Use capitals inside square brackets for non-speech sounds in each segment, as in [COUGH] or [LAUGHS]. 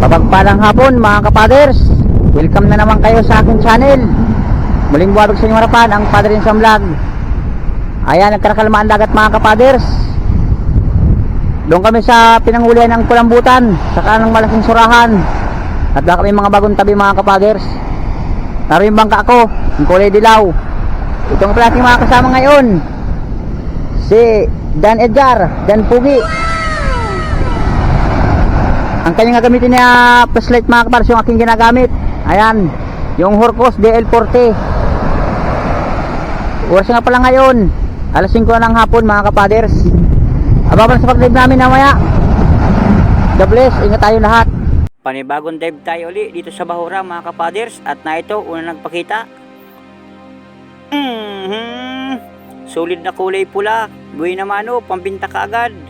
Mapagpalang hapon mga kapaders. Welcome na naman kayo sa aking channel. Muling buwabag sa inyong harapan ang Padre Insam Vlog. Ayan, nagkarakalmaan dagat mga kapaders. Doon kami sa pinangulian ng kulambutan Saka ng malaking surahan. At baka kami mga bagong tabi mga kapaders. Taro yung bangka ko Ang kulay dilaw. Itong pala aking mga kasama ngayon Si Dan Edgar Dan Pugi ang kanyang gagamitin niya flashlight mga kapars yung aking ginagamit. Ayan yung Horcos DL40 oras nga pala ngayon alas 5 na ng hapon mga kapaders. Ababan sa pag-live namin namaya God bless ingat tayo lahat. Panibagong dive tayo uli dito sa Bahura mga kapaders. At na ito una nagpakita. Mhm solid na kulay pula. Buhay na mano pambinta ka agad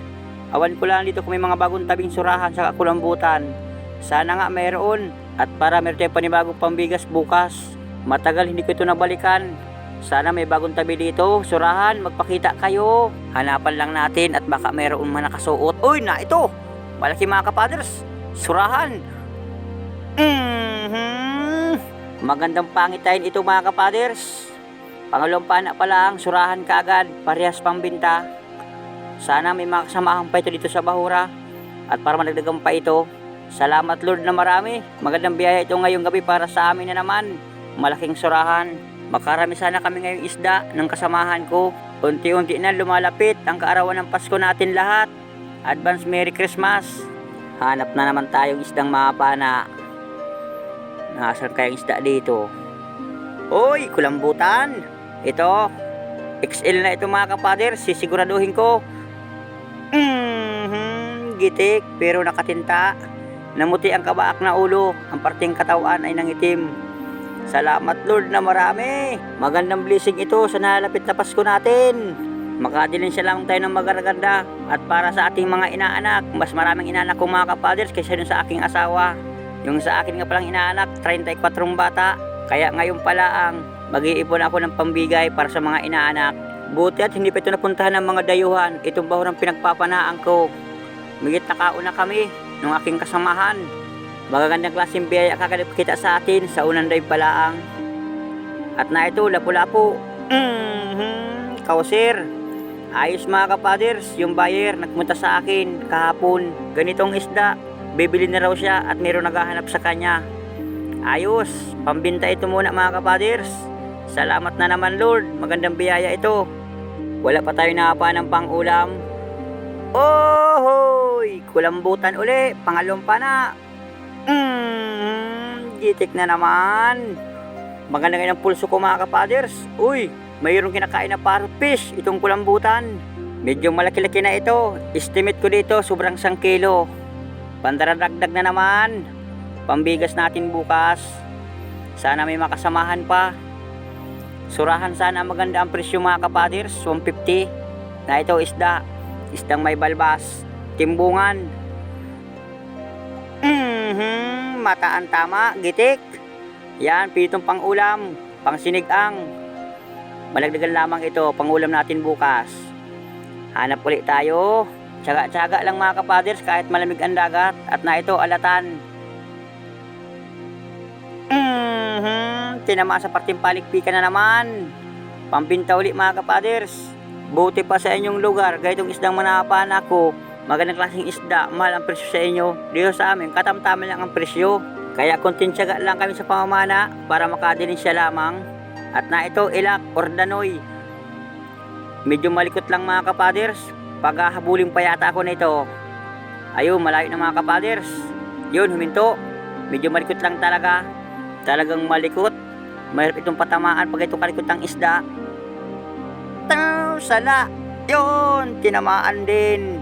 Awan ko lang dito kung may mga bagong tabing surahan sa kakulambutan. Sana nga mayroon at para meron tayong panibagong pambigas bukas. Matagal hindi ko ito nabalikan. Sana may bagong tabi dito, surahan, magpakita kayo. Hanapan lang natin at baka mayroon man nakasuot. Uy, na ito! Malaki mga kapaders, surahan. Mhm. Magandang pangitain ito mga kapaders. Pangalawang pana pa lang, surahan kaagad, parehas pambinta. Sana may makasamahan pa ito dito sa Bahura. At para managdagan pa ito, salamat Lord na marami. Magandang biyaya ito ngayong gabi para sa amin na naman. Malaking surahan. Makarami sana kami ngayong isda ng kasamahan ko. Unti-unti na lumalapit ang kaarawan ng Pasko natin lahat. Advance Merry Christmas. Hanap na naman tayong isdang mapana. Nasaan kayang isda dito? Hoy, kulambutan! Ito, XL na ito mga kapader, sisiguraduhin ko. Mhm, gitik pero nakatinta. Namuti ang kabaak na ulo, ang parting katawan ay nangitim. Salamat Lord na marami. Magandang blessing ito sa nalapit na Pasko natin. Makadilin siya lang tayo ng magaganda at para sa ating mga inaanak, mas maraming inaanak kong mga kapaders kaysa sa aking asawa. Yung sa akin nga palang inaanak, 34 bata. Kaya ngayon pala ang mag-iipon ako ng pambigay para sa mga inaanak. Buti at hindi pa ito napuntahan ng mga dayuhan. Itong bahurang pinagpapanaan ko. Migit nakauna kami ng aking kasamahan. Magagandang klaseng biyaya kakalip kita sa atin sa unang dive palaang. At na ito, lapu-lapu. Mhm, kausir. Ayos mga kapaders, yung buyer nagpunta sa akin kahapon. Ganitong isda, bibili na raw siya at mayroon naghahanap sa kanya. Ayos, pambinta ito muna mga kapaders. Salamat na naman Lord, magandang biyaya ito. Wala pa tayo nakapa ng pang-ulam. Ohoy! Kulambutan uli, pangalong pa na. Mm, gitik na naman. Maganda ang pulso ko mga kapaders. Uy, mayroong kinakain na parrot fish, itong kulambutan. Medyo malaki-laki na ito. Estimate ko dito, sobrang 1 kilo. Pandaragdag na naman. Pambigas natin bukas. Sana may makasamahan pa. Surahan sana maganda ang presyo mga kapaders, 150. Na ito isda, isdang may balbas, timbungan. Mhm, mataan tama, gitik. Yan, pitong pang ulam, pang sinigang. Malagdagan lamang ito, pang ulam natin bukas. Hanap ulit tayo. Tsaga-tsaga lang mga kapaders kahit malamig ang dagat at na ito alatan. Mhm, tinama sa parting palikpikan na naman. Pambinta uli mga kapaders. Buti pa sa inyong lugar, gaytong isdang manapan ako. Magandang klaseng isda, mahal ang presyo sa inyo. Dito sa amin, katamtaman lang ang presyo. Kaya konting tiyaga lang kami sa pamamana para makadilin siya lamang. At na ito, ilak or danoy. Medyo malikot lang mga kapaders. Paghahabulin pa yata ako nito. Ayun, malayo na mga kapaders. Yun, huminto. Medyo malikot lang talaga. Talagang malikot. Mahirap itong patamaan pag ito kalikot ang isda. Taw, sala. Yun, tinamaan din.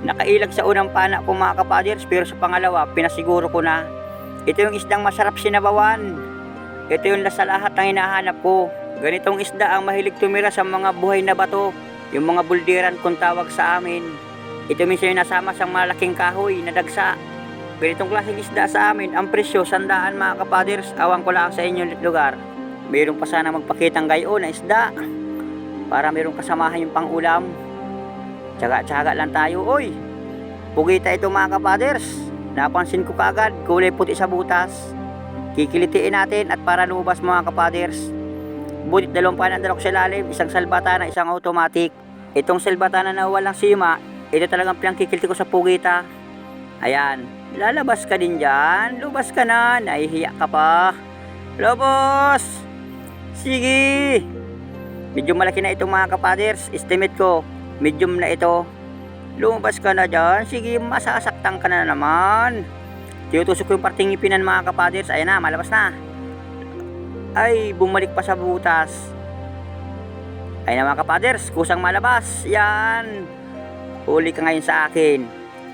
Nakailag sa unang pana ko mga kapaders pero sa pangalawa, pinasiguro ko na. Ito yung isdang masarap sinabawan. Ito yung sa lahat ng hinahanap ko. Ganitong isda ang mahilig tumira sa mga buhay na bato. Yung mga buldiran kung tawag sa amin. Ito minsan yung nasama sa malaking kahoy na dagsa. Ganitong klaseng isda sa amin, ang presyo, sandaan mga kapaders, awan ko lang sa inyong lugar. Mayroon pa sana magpakitang gayo na isda. Para mayroong kasamahan yung pang-ulam. Tsaga-tsaga lang tayo, oy. Pugita ito mga kapaders. Napansin ko kagad, kulay puti sa butas. Kikilitiin natin at para lumabas mga kapaders. Butit dalawang panandal ko sa lalim, isang salbatana, isang automatic. Itong salbatana na walang sima, ito talagang pinangkikiliti ko sa pugita. Ayan, lalabas ka din dyan. Lubas ka na, nahihiya ka pa. Lobos! Sige! Medyo malaki na itong mga kapaders. Estimate ko, medium na ito. Lumabas ka na dyan. Sige, masasaktan ka na naman. Tinutusok ko yung parting ngipinan mga kapaders. Ayan na, malabas na. Ay, bumalik pa sa butas. Ayan na mga kapaders, kusang malabas. Yan. Huli ka ngayon sa akin.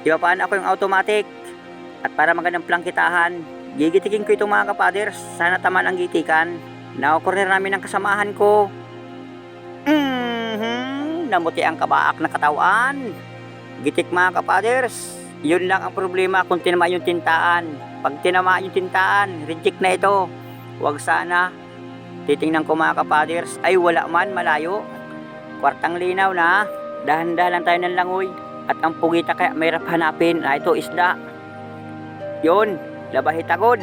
Di ba paano ako yung automatic? At para magandang plangkitahan, gigitikin ko itong mga kapaders. Sana taman ang gitikan. Nakukorner namin ng kasamahan ko. Mhm, namuti ang kabaak na katawan. Gitik mga kapaders. Yun lang ang problema kung tinama yung tintaan. Pag tinama yung tintaan, reject na ito. Huwag sana. Titingnan ko mga kapaders, ay wala man malayo. Kwartang linaw na. Dahan-dahan lang tayo ng langoy. At ang pugita kaya may hanapin. Ah, ito isda. Yun, labahitagod.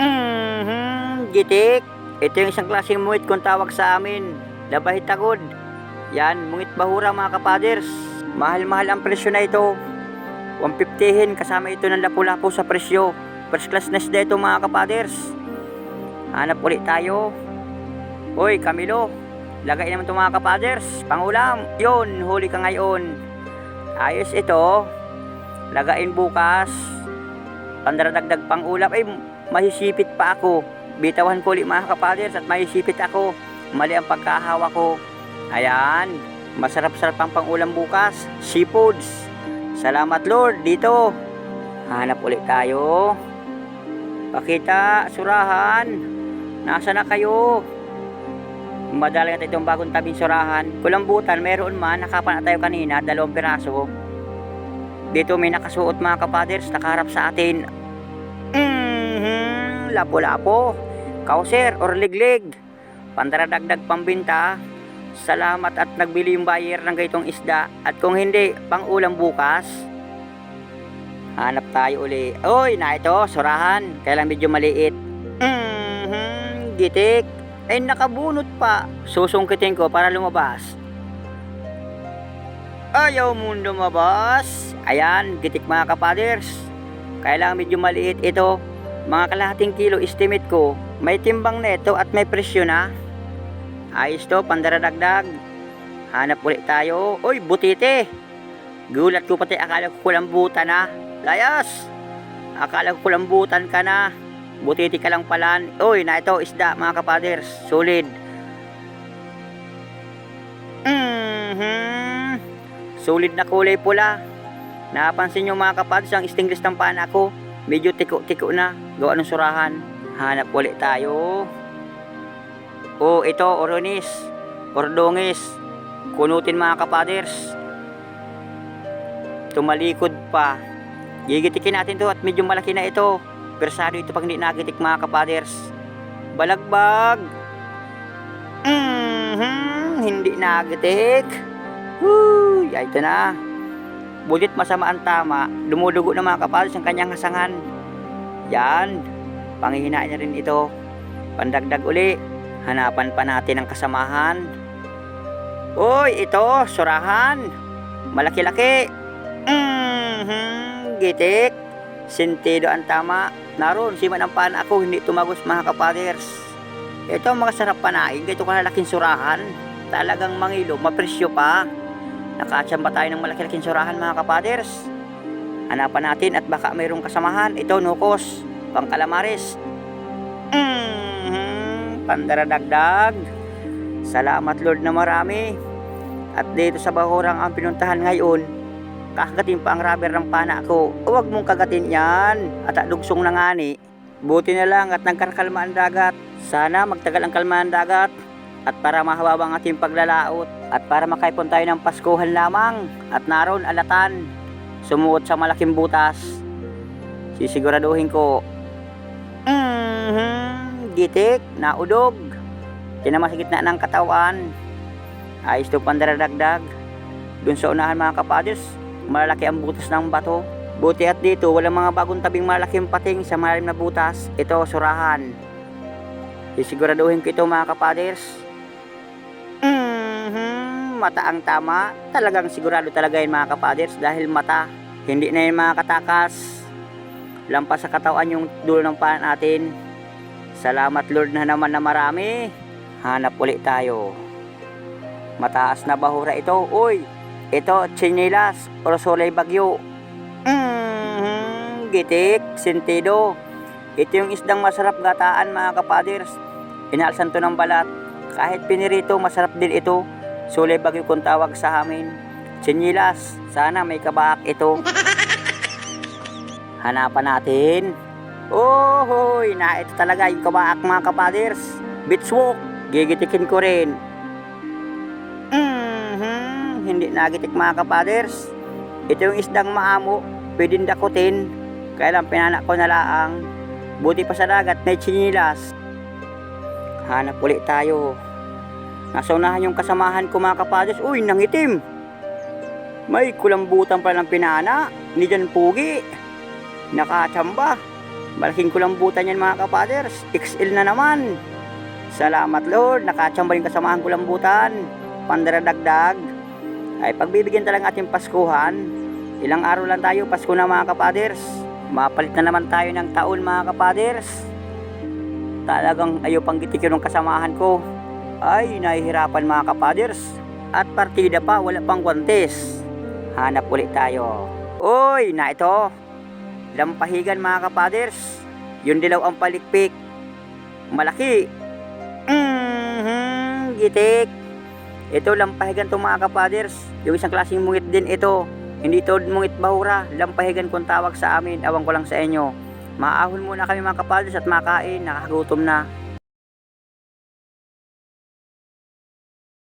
Mhm, gitik. Ito yung isang klaseng muwit kung tawag sa amin. Labahitagod. Yan, mungit bahura mga kapaders. Mahal-mahal ang presyo na ito. 150 kasama ito ng lapu-lapu sa presyo. First class na ito mga kapaders. Hanap ulit tayo. Hoy, Camilo. Lagay naman ito mga kapaders. Pangulam. Yun, huli ka ngayon. Ayos ito. Lagain bukas. Pandaradagdag pang ulam. Ay, mahisipit pa ako. Bitawan ko ulit mga kapaders at mahisipit ako. Mali ang pagkahawa ko. Ayan. Masarap-sarap ang pangulam bukas. Seafoods. Salamat Lord. Dito. Hanap ulit tayo. Pakita, surahan. Nasa na kayo? Madala natin itong bagong tabing surahan. Kulambutan, meron man. Nakapan na tayo kanina. Dalawang piraso. Dito may nakasuot mga kapaders. Nakaharap sa atin. Mhm, lapo-lapo. Kauser or liglig. Pandaradagdag pambinta. Salamat at nagbili yung buyer ng gaytong isda. At kung hindi, pang ulam bukas. Hanap tayo uli. Oy, na ito, surahan. Kailan medyo maliit. Mhm, gitik. Ay nakabunot pa. Susungkitin ko para lumabas. Ayaw mo lumabas. Ayan, gitik mga kapaders. Kailangan medyo maliit ito. Mga kalahating kilo estimate ko. May timbang na ito at may presyo na. Ayos to, pandaradagdag. Hanap ulit tayo. Uy, butite. Gulat ko pati akala ko kulambutan na. Layas! Akala ko kulambutan ka na. Butiti ka lang pala. Uy, na ito, isda mga kapaders. Solid. Mhm. Solid na kulay pula. Napansin nyo mga kapaders, ang stingless ng pana ko. Medyo tiko-tiko na. Gawa ng surahan. Hanap ulit tayo. Oh, ito, oronis. Ordongis. Kunutin mga kapaders. Tumalikod pa. Gigitikin natin to at medyo malaki na ito. Persado ito pag hindi nagitik mga kapaders. Balagbag. Mhm, hindi nagitik. Woo, ito na. Bulit masama ang tama, dumudugo ng mga kapaders ang kanyang hasangan. Yan, panghihinaan niya rin ito. Pandagdag uli, hanapan pa natin ang kasamahan. Uy, ito, surahan. Malaki-laki. Mhm, gitik. Sentido ang tama. Naroon, si manampan ako, hindi tumagos mga kapaders. Ito ang mga sarap panain, ganito kalalaking surahan. Talagang mangilo, mapresyo pa. Nakatsamba tayo ng malaki-laking surahan mga kapaders. Hanapan natin at baka mayroong kasamahan. Ito, nukos, pangkalamares. Mhm, pandaradagdag. Salamat Lord na marami. At dito sa Bahurang ang pinuntahan ngayon, kakagatin pa ang rubber ng pana ko. Huwag mong kagatin yan. At dugsong na nga ni. Buti na lang at nagkakalma ang dagat. Sana magtagal ang kalma ng dagat. At para mahaba ang ating paglalaot. At para makaipon tayo ng Paskuhan lamang. At naroon alatan. Sumuot sa malaking butas. Sisiguraduhin ko. Mhm, gitik, naudog. Tinama sa gitna ng katawan. Ayos to pandaradagdag. Dun sa unahan mga kapadres, malalaki ang butas ng bato. Buti at dito, walang mga bagong tabing malaking pating sa malalim na butas. Ito, surahan. Isiguraduhin ko ito mga kapaders. Mata ang tama. Talagang sigurado talaga yun mga kapaders dahil mata. Hindi na yun mga katakas. Lampas sa katawan yung dulo ng paan natin. Salamat Lord na naman na marami. Hanap ulit tayo. Mataas na bahura ito. Uy, ito, chinilas, orsolay bagyo. Mhm, gitik, sentido. Ito yung isdang masarap gataan mga kapaders. Inaalsan to ng balat. Kahit pinirito, masarap din ito. Sulay bagyo kung tawag sa amin. Chinilas, sana may kabak ito. [LAUGHS] Hanapan natin. Oh, hoy, na ito talaga yung kabaak mga kapaders. Walk, gigitikin ko rin. Mhm, hindi nagitik mga kapaders. Ito yung isdang maamo, pwedeng dakutin. Kaya lang pinanak ko na laang. Buti pa sa dagat, may chinilas. Hanap ulit tayo. Nasa unahan yung kasamahan ko mga kapaders. Uy, nangitim. May kulambutan pa ng pinana. Ni Jan Pugi. Nakachamba. Malaking kulambutan yan mga kapaders. XL na naman. Salamat Lord. Nakachamba yung kasamahan kulambutan. Pandaradagdag. Ay pagbibigyan talaga ating Paskuhan. Ilang araw lang tayo, Pasko na mga kapaders. Mapalit na naman tayo ng taon mga kapaders. Talagang ayaw pang gitikin ng kasamahan ko. Ay, nahihirapan mga kapaders. At partida pa, wala pang guantes. Hanap ulit tayo. Uy, na ito. Lampahigan mga kapaders. Yung dilaw ang palikpik. Malaki. Mhm, gitik. Ito lampahigan to mga kapaders. Yung isang klaseng mungit din ito. Hindi to mungit bahura. Lampahigan kung tawag sa amin. Awang ko lang sa inyo. Maahon muna kami mga kapaders at makain. Nakakagutom na.